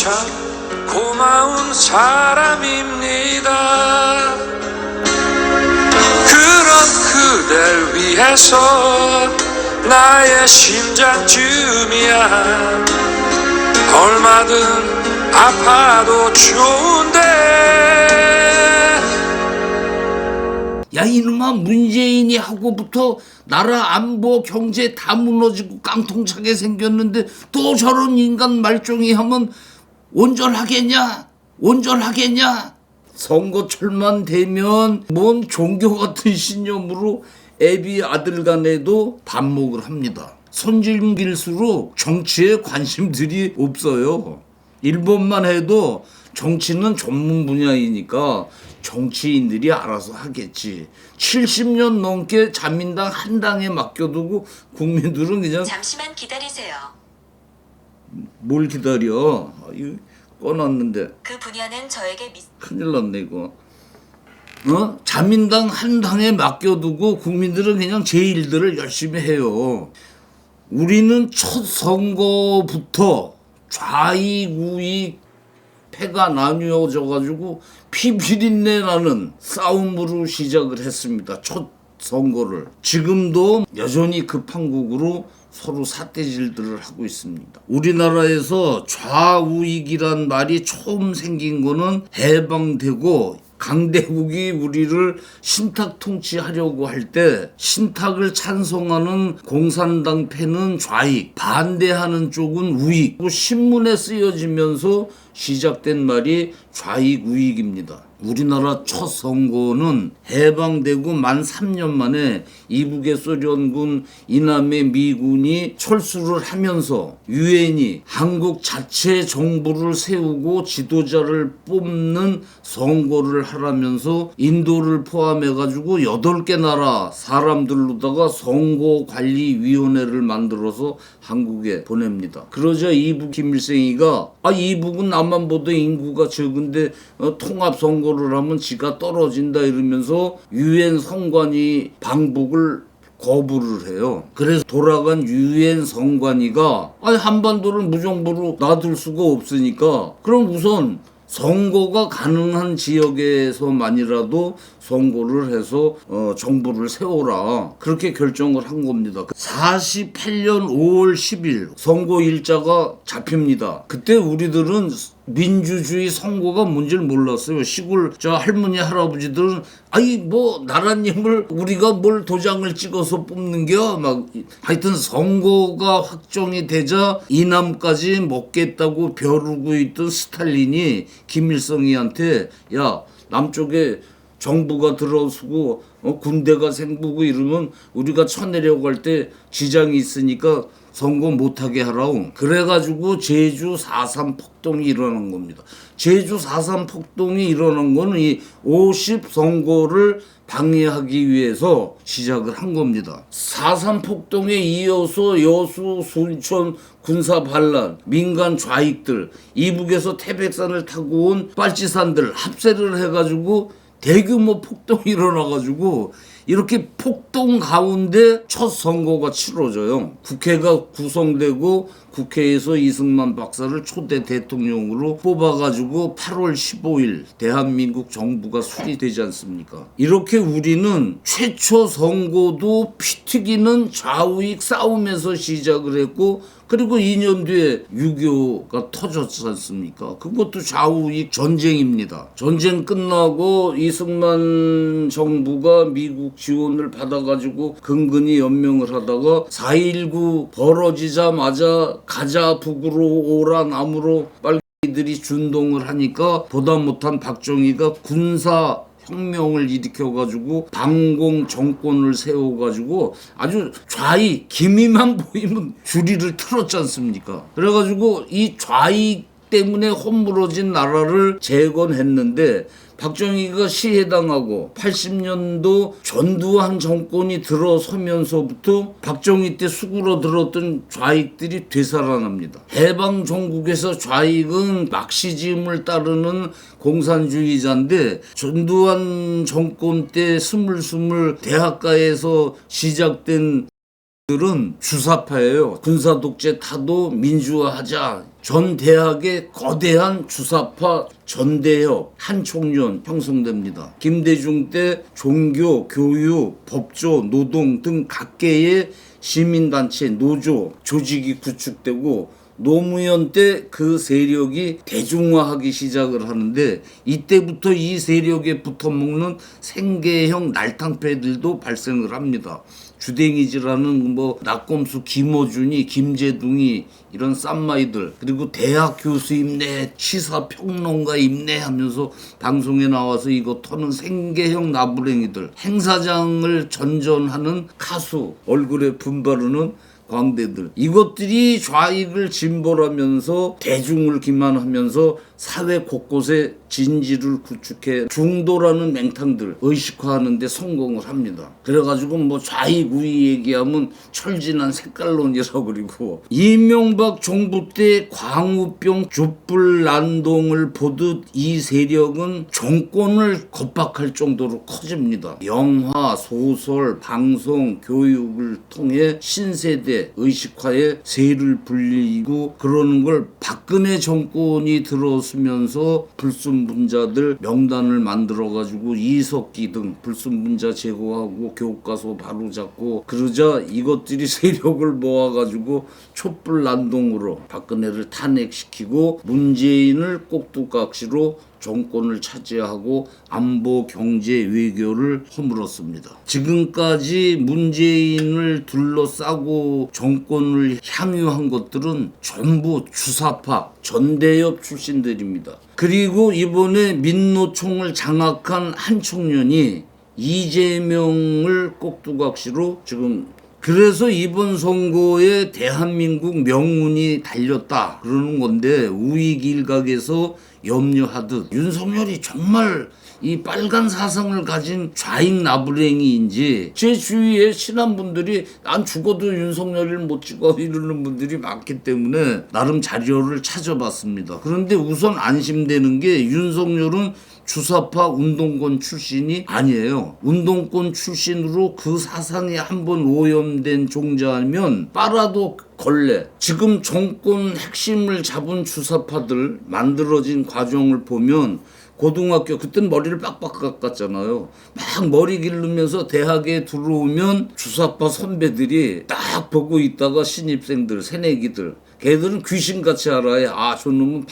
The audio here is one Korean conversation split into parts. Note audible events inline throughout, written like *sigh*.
참 고마운 사람입니다. 그런 그댈 위해서 나의 심장쯤이야 얼마든 아파도 좋은데 야 이놈아 문재인이 하고부터 나라 안보 경제 다 무너지고 깡통차게 생겼는데 또 저런 인간 말종이 하면 온전하겠냐 온전하겠냐 선거철만 되면 뭔 종교 같은 신념으로 애비 아들 간에도 반목을 합니다 선진길수록 정치에 관심들이 없어요 일본만 해도 정치는 전문 분야이니까 정치인들이 알아서 하겠지. 70년 넘게 자민당 한 당에 맡겨두고 국민들은 그냥 잠시만 기다리세요. 뭘 기다려. 꺼놨는데 그 분야는 저에게 미... 큰일 났네 이거. 어? 자민당 한 당에 맡겨두고 국민들은 그냥 제 일들을 열심히 해요. 우리는 첫 선거부터 좌익 우익 패가 나뉘어져 가지고 피비린내 나는 싸움으로 시작을 했습니다. 첫 선거를 지금도 여전히 급한국으로 서로 사태질들을 하고 있습니다. 우리나라에서 좌우익이란 말이 처음 생긴 거는 해방되고 강대국이 우리를 신탁 통치하려고 할 때 신탁을 찬성하는 공산당 패는 좌익, 반대하는 쪽은 우익. 신문에 쓰여지면서 시작된 말이 좌익 우익입니다. 우리나라 첫 선거는 해방되고 만 3년 만에 이북의 소련군 이남의 미군이 철수를 하면서 유엔이 한국 자체 정부를 세우고 지도자를 뽑는 선거를 하라면서 인도를 포함해 가지고 8개 나라 사람들로다가 선거관리위원회를 만들어서 한국에 보냅니다. 그러자 이북 김일성이가 아 이북은 남만 보다 인구가 적은데 어, 통합 선거 를 하면 지가 떨어진다 이러면서 유엔 성관이 방북을 거부를 해요. 그래서 돌아간 유엔 성관이가 아니 한반도를 무정부로 놔둘 수가 없으니까 그럼 우선 선거가 가능한 지역에서만이라도 선거를 해서 어, 정부를 세워라 그렇게 결정을 한 겁니다. 48년 5월 10일 선거 일자가 잡힙니다. 그때 우리들은 민주주의 선거가 뭔지를 몰랐어요. 시골 저 할머니 할아버지들은 아이 뭐 나라님을 우리가 뭘 도장을 찍어서 뽑는겨 막 하여튼 선거가 확정이 되자 이남까지 먹겠다고 벼르고 있던 스탈린이 김일성이한테 야 남쪽에 정부가 들어서고 어, 군대가 생기고 이러면 우리가 쳐내려갈 때 지장이 있으니까 선거 못하게 하라고 그래가지고 제주 4.3 폭동이 일어난 겁니다. 제주 4.3 폭동이 일어난 거는 이 50 선거를 방해하기 위해서 시작을 한 겁니다. 4.3 폭동에 이어서 여수, 순천 군사 반란, 민간 좌익들, 이북에서 태백산을 타고 온 빨치산들 합세를 해가지고 대규모 폭동이 일어나가지고 이렇게 폭동 가운데 첫 선거가 치러져요. 국회가 구성되고 국회에서 이승만 박사를 초대 대통령으로 뽑아가지고 8월 15일 대한민국 정부가 수립되지 않습니까? 이렇게 우리는 최초 선거도 피 튀기는 좌우익 싸움에서 시작을 했고 그리고 2년 뒤에 6.25가 터졌지 않습니까? 그것도 좌우익 전쟁입니다. 전쟁 끝나고 이승만 정부가 미국 지원을 받아가지고 근근히 연명을 하다가 4.19 벌어지자마자 가자 북으로 오라 남으로 빨리들이 준동을 하니까 보다 못한 박정희가 군사 혁명을 일으켜가지고 방공 정권을 세워가지고 아주 좌익 기미만 *laughs* 보이면 주리를 틀었지 않습니까? 그래가지고 이 좌익 때문에 헛물어진 나라를 재건했는데 박정희가 시해당하고 80년도 전두환 정권이 들어서면서부터 박정희 때 수구러들었던 좌익들이 되살아납니다. 해방 종국에서 좌익은 막시즘을 따르는 공산주의자인데 전두환 정권 때 스물스물 대학가에서 시작된 들은 주사파예요. 군사 독재 타도 민주화하자. 전 대학의 거대한 주사파 전대협 한 총련 형성됩니다. 김대중 때 종교, 교육, 법조, 노동 등 각계의 시민단체, 노조, 조직이 구축되고 노무현 때 그 세력이 대중화하기 시작을 하는데 이때부터 이 세력에 붙어먹는 생계형 날탕패들도 발생을 합니다. 주댕이지라는 뭐 낙검수 김어준이 김재둥이 이런 쌈마이들 그리고 대학 교수 임내 시사 평론가 임내 하면서 방송에 나와서 이거 터는 생계형 나부랭이들 행사장을 전전하는 카수 얼굴에 분바르는 광대들 이것들이 좌익을 진보하면서 대중을 기만하면서 사회 곳곳에 진지를 구축해 중도라는 맹탕들 의식화하는데 성공을 합니다. 그래가지고 뭐 좌익 우익 얘기하면 철진한 색깔론이라고 그리고 이명박 정부 때 광우병 촛불 난동을 보듯 이 세력은 정권을 겁박할 정도로 커집니다. 영화, 소설, 방송, 교육을 통해 신세대 의식화에 세를 불리고 그러는 걸 박근혜 정권이 들어서면서 불순분자들 명단을 만들어 가지고 이석기 등 불순분자 제거하고 교과서 바로잡고 그러자 이것들이 *laughs* 세력을 모아 가지고 촛불 난동으로 박근혜를 탄핵시키고 문재인을 꼭두각시로 정권을 차지하고 안보 경제 외교를 허물었습니다. 지금까지 문재인을 둘러싸고 정권을 향유한 것들은 전부 주사파 전대협 출신들입니다. 그리고 이번에 민노총을 장악한 한 청년이 이재명을 꼭두각시로 지금 그래서 이번 선거에 대한민국 명운이 달렸다 그러는 건데 우익 일각에서 염려하듯 윤석열이 정말 이 빨간 사상을 가진 좌익 나부랭이인지 제 주위에 친한 분들이 난 죽어도 윤석열을 못 찍어 이러는 분들이 많기 때문에 나름 자료를 찾아봤습니다. 그런데 우선 안심되는 게 윤석열은 주사파 운동권 출신이 아니에요. 운동권 출신으로 그 사상이 한번 오염된 종자면 빨아도 걸레. 지금 정권 핵심을 잡은 주사파들 만들어진 과정을 보면 고등학교 그땐 머리를 빡빡 깎았잖아요. 막 머리 기르면서 대학에 들어오면 주사파 선배들이 딱 보고 있다가 신입생들 새내기들 걔들은 귀신같이 알아야 아 저놈은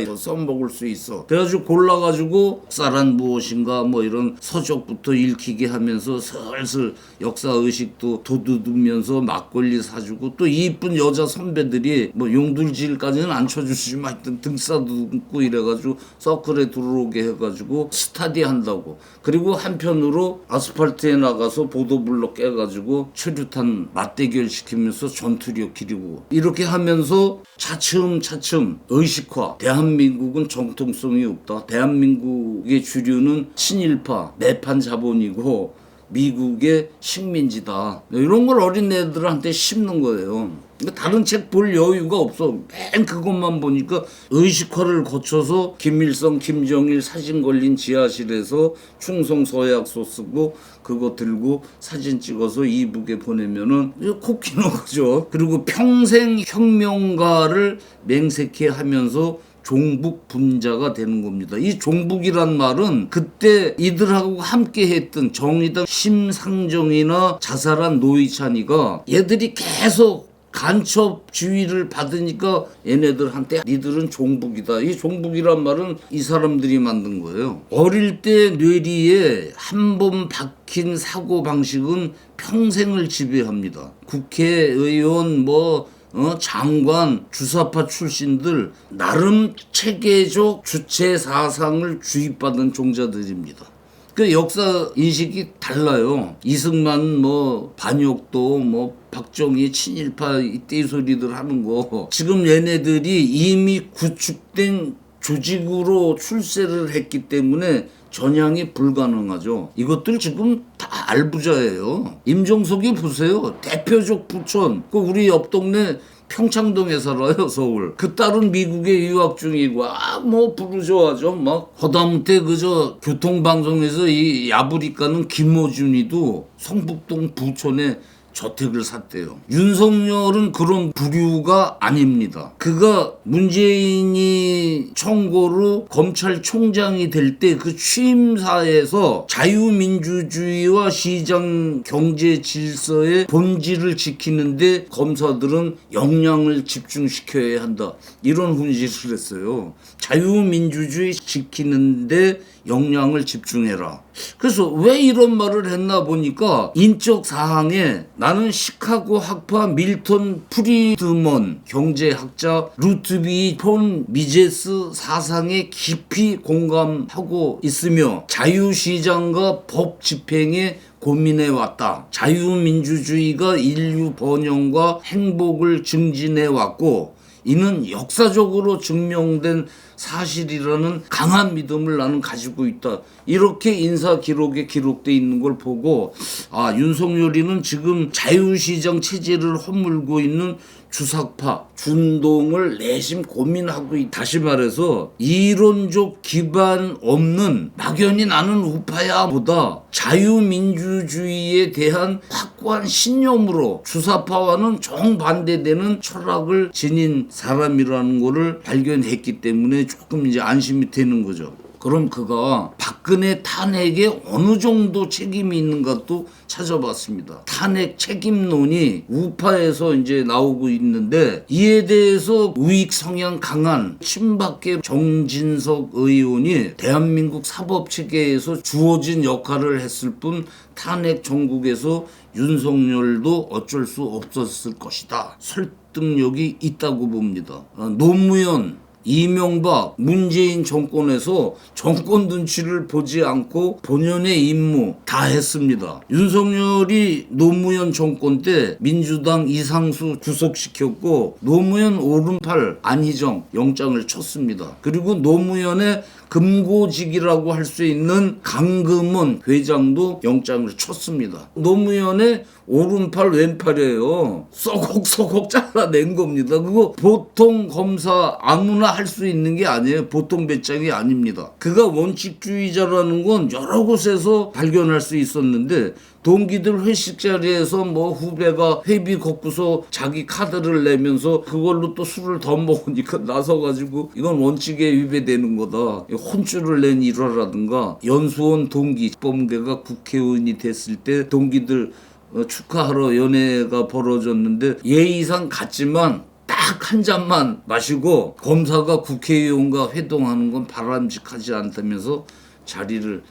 있어. 써먹을 수 있어. 그래가지고 골라가지고 쌀한 무엇인가 뭐 이런 서적부터 읽히게 하면서 슬슬 역사 의식도 돋우면서 막걸리 사주고 또 이쁜 여자 선배들이 뭐 용둘질까지는 안 쳐주시지만 하여튼 등싸도 고 이래가지고 서클에 들어오게 해가지고 스타디 한다고. 그리고 한편으로 아스팔트에 나가서 보도블록 깨가지고 최루탄 맞대결 시키면서 전투력 기리고. 이렇게 하면 서 차츰 차츰 의식화. 대한민국은 정통성이 없다. 대한민국의 주류는 친일파 내판 자본이고 미국의 식민지다. 이런 걸 어린애들한테 심는 거예요. 그러니까 다른 책 볼 여유가 없어. 맨 그것만 보니까 의식화를 거쳐서 김일성 김정일 사진 걸린 지하실에서 충성 서약서 쓰고 그거 들고 사진 찍어서 이북에 보내면은 코끼는 *laughs* 거죠. 그리고 평생 혁명가를 맹세케 하면서 종북 분자가 되는 겁니다. 이 종북이란 말은 그때 이들하고 함께 했던 정의당 심상정이나 자살한 노이찬이가 얘들이 계속 간첩 주의를 받으니까 얘네들한테 니들은 종북이다. 이 종북이란 말은 이 사람들이 만든 거예요. 어릴 때 뇌리에 한 번 박힌 사고 방식은 평생을 지배합니다. 국회의원 뭐 어, 장관, 주사파 출신들 나름 체계적 주체 사상을 주입받은 종자들입니다. 그 역사 인식이 달라요. 이승만 뭐 반역도 뭐 박정희 친일파 이때 소리들 하는 거 지금 얘네들이 이미 구축된 조직으로 출세를 했기 때문에 전향이 불가능하죠. 이것들 지금 다 알부자예요. 임종석이 보세요. 대표적 부촌. 그 우리 옆 동네 평창동에 살아요 서울 그 딸은 미국에 유학 중이고 아 뭐 부르저하죠 막 허다못해 그저 교통방송에서 이 야부리까는 김호준이도 성북동 부촌에 저택을 샀대요. 윤석열은 그런 부류가 아닙니다. 그가 문재인이 청고로 검찰총장이 될 때 그 취임사에서 자유민주주의와 시장 경제 질서의 본질을 지키는데 검사들은 역량을 집중시켜야 한다. 이런 훈시를 했어요. 자유민주주의 지키는데 역량을 집중해라. 그래서 왜 이런 말을 했나 보니까 인적 사항에 나는 시카고 학파 밀턴 프리드먼 경제학자 루트비 폰 미제스 사상에 깊이 공감하고 있으며 자유시장과 법 집행에 고민해 왔다. 자유민주주의가 인류 번영과 행복을 증진해 왔고 이는 역사적으로 증명된 사실이라는 강한 믿음을 나는 가지고 있다. 이렇게 인사 기록에 기록돼 있는 걸 보고 아 윤석열이는 지금 자유시장 체제를 허물고 있는 주사파 준동을 내심 고민하고 있. 다시 말해서 이론적 기반 없는 막연히 나는 우파야보다 자유민주주의에 대한 확고한 신념으로 주사파와는 정반대되는 철학을 지닌 사람이라는 것을 발견했기 때문에 조금 이제 안심이 되는 거죠. 그럼 그가 박근혜 탄핵에 어느 정도 책임이 있는가도 찾아봤습니다. 탄핵 책임론이 우파에서 이제 나오고 있는데 이에 대해서 우익 성향 강한 친박계 정진석 의원이 대한민국 사법 체계에서 주어진 역할을 했을 뿐 탄핵 전국에서 윤석열도 어쩔 수 없었을 것이다. 설득력이 있다고 봅니다. 어, 노무현 이명박, 문재인 정권에서 정권 눈치를 보지 않고 본연의 임무 다 했습니다. 윤석열이 노무현 정권 때 민주당 이상수 구속시켰고 노무현 오른팔 안희정 영장을 쳤습니다. 그리고 노무현의 금고직이라고 할 수 있는 강금원 회장도 영장을 쳤습니다. 노무현의 오른팔 왼팔이에요. 썩옥썩옥 잘라낸 겁니다. 그거 보통 검사 아무나 할 수 있는 게 아니에요. 보통 배짱이 아닙니다. 그가 원칙주의자라는 건 여러 곳에서 발견할 수 있었는데 동기들 회식 자리에서 뭐 후배가 회비 걷고서 자기 카드를 내면서 그걸로 또 술을 더 먹으니까 *laughs* 나서가지고 이건 원칙에 위배되는 거다. 혼쭐을 낸 일화라든가 연수원 동기 범계가 국회의원이 됐을 때 동기들 어, 축하하러 연회가 벌어졌는데 예의상 갔지만 딱한 잔만 마시고 검사가 국회의원과 회동하는 건 바람직하지 않다면서 자리를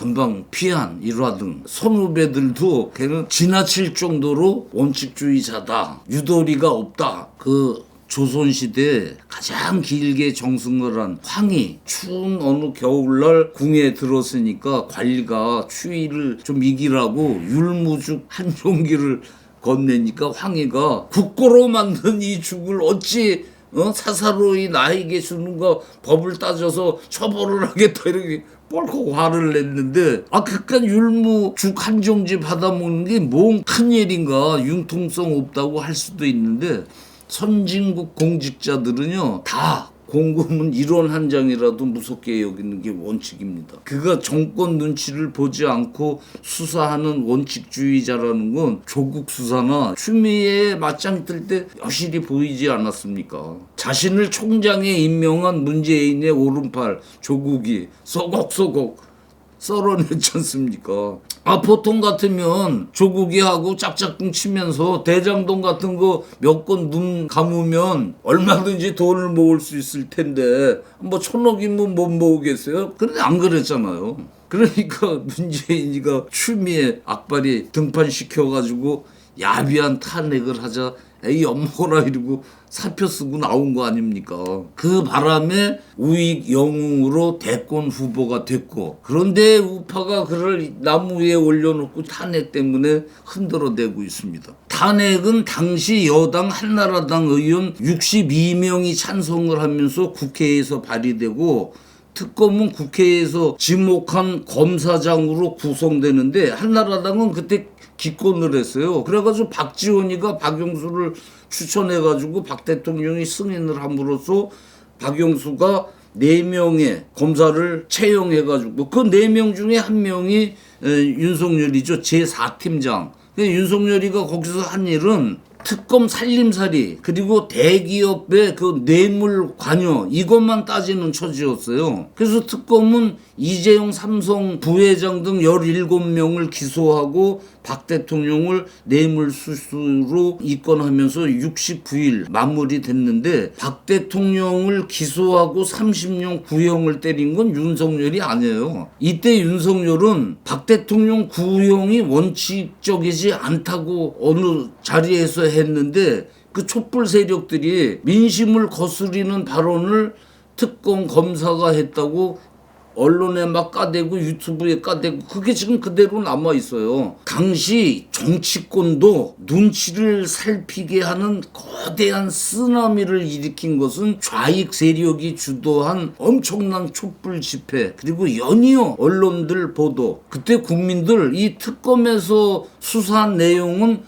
금방 피한 일화 등 선후배들도 걔는 지나칠 정도로 원칙주의자다 유도리가 없다 그 조선시대 가장 길게 정승을 한 황이 추운 어느 겨울날 궁에 들었으니까 관리가 추위를 좀 이기라고 율무죽 한 종기를 건네니까 황희가 국고로 만든 이 죽을 어찌 어? 사사로이 나에게 주는가 법을 따져서 처벌을 하겠다 이렇게 뻘컥 화를 냈는데 아 그깟 율무 죽 한 종지 받아먹는 게 뭔 큰일인가 융통성 없다고 할 수도 있는데 선진국 공직자들은요 다 공금은 일원 한 장이라도 무섭게 여기는 게 원칙입니다. 그가 정권 눈치를 보지 않고 수사하는 원칙주의자라는 건 조국 수사나 추미애에 맞짱 뜰 때 여실히 보이지 않았습니까? 자신을 총장에 임명한 문재인의 오른팔 조국이 쏘곡쏘곡 썰어냈지 않습니까? 아 보통 같으면 조국이 하고 짝짝꿍 치면서 대장동 같은 거 몇 건 눈 감으면 얼마든지 돈을 모을 수 있을 텐데 뭐 천억이면 못 모으겠어요? 그런데 안 그랬잖아요. 그러니까 *laughs* 문재인이가 추미애 악발이 등판시켜가지고 야비한 탄핵을 하자 에이 엿먹어라 이러고 사표 쓰고 나온 거 아닙니까? 그 바람에 우익 영웅으로 대권 후보가 됐고 그런데 우파가 그를 나무 위에 올려놓고 탄핵 때문에 흔들어대고 있습니다. 탄핵은 당시 여당 한나라당 의원 62명이 찬성을 하면서 국회에서 발의되고 특검은 국회에서 지목한 검사장으로 구성되는데 한나라당은 그때 기권을 했어요. 그래가지고 박지원이가 박영수를 추천해가지고 박 대통령이 승인을 함으로써 박영수가 네 명의 검사를 채용해가지고 그 네 명 중에 한 명이 에, 윤석열이죠 제 4팀장. 근데 윤석열이가 거기서 한 일은 특검 살림살이 그리고 대기업의 그 뇌물 관여 이것만 따지는 처지였어요. 그래서 특검은 이재용 삼성 부회장 등 17명을 기소하고 박 대통령을 뇌물수수로 입건하면서 69일 마무리됐는데 박 대통령을 기소하고 30년 구형을 때린 건 윤석열이 아니에요. 이때 윤석열은 박 대통령 구형이 원칙적이지 않다고 어느 자리에서 했는데 그 촛불 세력들이 민심을 거스리는 발언을 특검 검사가 했다고 언론에 막 까대고 유튜브에 까대고 그게 지금 그대로 남아 있어요. 당시 정치권도 눈치를 살피게 하는 거대한 쓰나미를 일으킨 것은 좌익 세력이 주도한 엄청난 촛불 집회 그리고 연이어 언론들 보도 그때 국민들 이 특검에서 수사한 내용은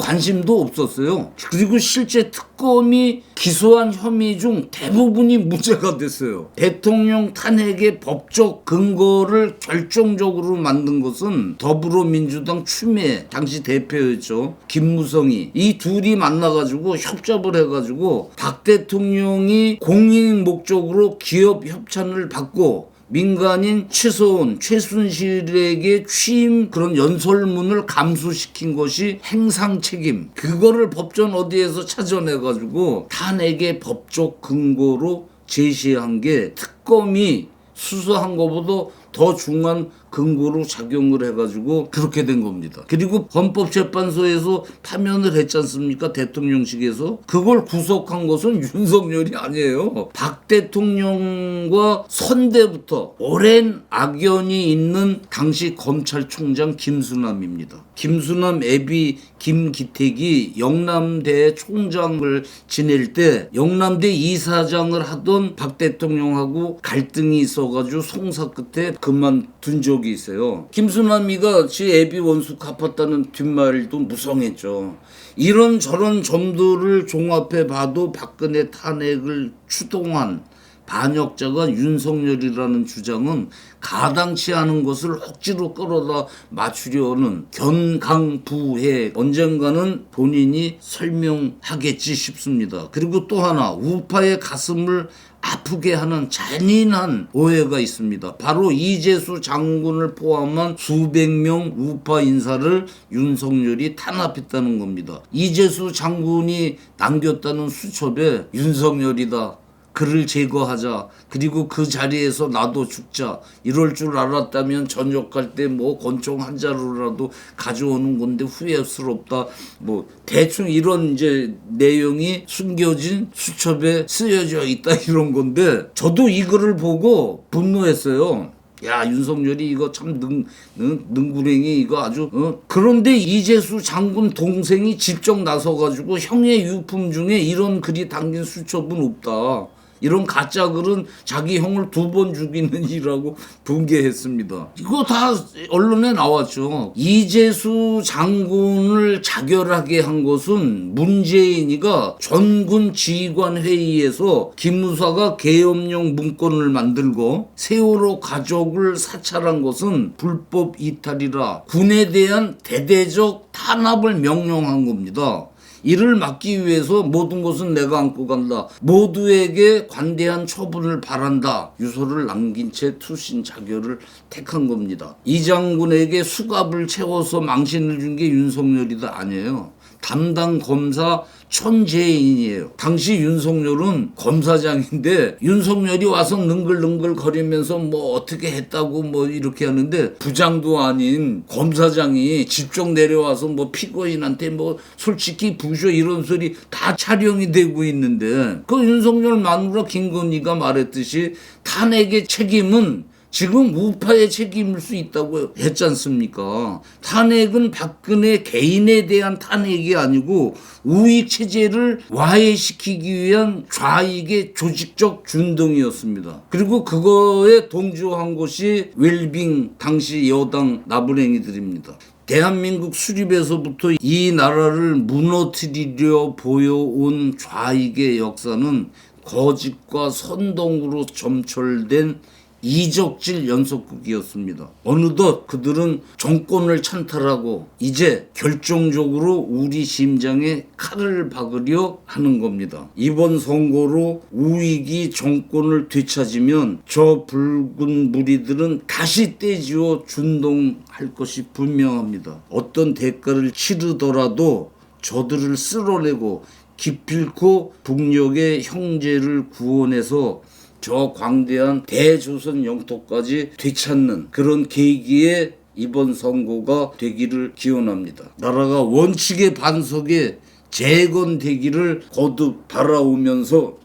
관심도 없었어요. 그리고 실제 특검이 기소한 혐의 중 대부분이 무죄가 됐어요. 대통령 탄핵의 법적 근거를 결정적으로 만든 것은 더불어민주당 추미애 당시 대표였죠. 김무성이 이 둘이 만나가지고 협잡을 해가지고 박 대통령이 공인 목적으로 기업 협찬을 받고 민간인 최소은, 최순실에게 취임 그런 연설문을 감수시킨 것이 행상 책임. 그거를 법전 어디에서 찾아내가지고 탄핵의 법적 근거로 제시한 게 특검이 수사한 것보다 더 중요한 근거로 작용을 해가지고 그렇게 된 겁니다. 그리고 헌법재판소에서 파면을 했지 않습니까? 대통령실에서. 그걸 구속한 것은 *laughs* 윤석열이 아니에요. 박 대통령과 선대부터 오랜 악연이 있는 당시 검찰총장 김수남입니다. 김수남 애비 김기택이 영남대 총장을 지낼 때 영남대 이사장을 하던 박 대통령하고 갈등이 있어가지고 송사 끝에 그만 둔 적이 있어요. 김수남이가 지 애비 원수 갚았다는 뒷말도 무성했죠. 이런 저런 점들을 종합해 봐도 박근혜 탄핵을 추동한 반역자가 윤석열이라는 주장은 가당치 않은 것을 억지로 끌어다 맞추려는 견강부해 언젠가는 본인이 설명하겠지 싶습니다. 그리고 또 하나 우파의 가슴을 아프게 하는 잔인한 오해가 있습니다. 바로 이재수 장군을 포함한 수백 명 우파 인사를 윤석열이 탄압했다는 겁니다. 이재수 장군이 남겼다는 수첩에 윤석열이다. 그를 제거하자. 그리고 그 자리에서 나도 죽자. 이럴 줄 알았다면 전역할 때뭐 권총 한 자루라도 가져오는 건데 후회스럽다. 뭐 대충 이런 이제 내용이 숨겨진 수첩에 쓰여져 있다 *laughs* 이런 건데 저도 이 글을 보고 분노했어요. 야 윤석열이 이거 참 능, 능, 능구랭이 이거 아주 어? 그런데 이재수 장군 동생이 직접 나서가지고 형의 유품 중에 이런 글이 담긴 수첩은 없다 이런 가짜 글은 자기 형을 두 번 죽이는 일이라고 분개했습니다 *laughs* 이거 다 언론에 나왔죠 이재수 장군을 자결하게 한 것은 문재인이가 전군 지휘관 회의에서 김무사가 계엄령 문건을 만들고 세월호 가족을 사찰한 것은 불법 이탈이라 군에 대한 대대적 탄압을 명령한 겁니다. 이를 막기 위해서 모든 것은 내가 안고 간다. 모두에게 관대한 처분을 바란다. 유서를 남긴 채 투신 자결을 택한 겁니다. 이 장군에게 수갑을 채워서 망신을 준 게 윤석열이다 아니에요. 담당 검사 천재인이에요. 당시 윤석열은 검사장인데 윤석열이 와서 능글능글 거리면서 뭐 어떻게 했다고 뭐 이렇게 하는데 부장도 아닌 검사장이 직접 내려와서 뭐 피고인한테 뭐 솔직히 부셔 이런 소리 다 촬영이 되고 있는데 그 윤석열 마누라 김건희가 말했듯이 탄핵의 책임은 지금 우파의 책임일 수 있다고 했지 않습니까? 탄핵은 박근혜 개인에 대한 탄핵이 아니고 우익 체제를 와해시키기 위한 좌익의 조직적 준동이었습니다. 그리고 그거에 동조한 것이 웰빙 당시 여당 나부랭이들입니다. 대한민국 수립에서부터 이 나라를 무너뜨리려 보여온 좌익의 역사는 거짓과 선동으로 점철된 이적질 연속극이었습니다. 어느덧 그들은 정권을 찬탈하고 이제 결정적으로 우리 심장에 칼을 박으려 하는 겁니다. 이번 선거로 우익이 정권을 되찾으면 저 붉은 무리들은 다시 떼지어 준동할 것이 분명합니다. 어떤 대가를 치르더라도 저들을 쓸어내고 기필코 북녘의 형제를 구원해서 저 광대한 대조선 영토까지 되찾는 그런 계기에 이번 선거가 되기를 기원합니다. 나라가 원칙의 반석에 재건되기를 거듭 바라오면서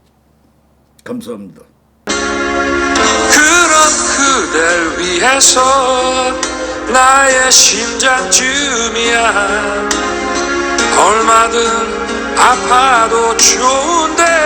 감사합니다. 그런 그댈 위해서 나의 심장쯤이야 얼마든 아파도 좋은데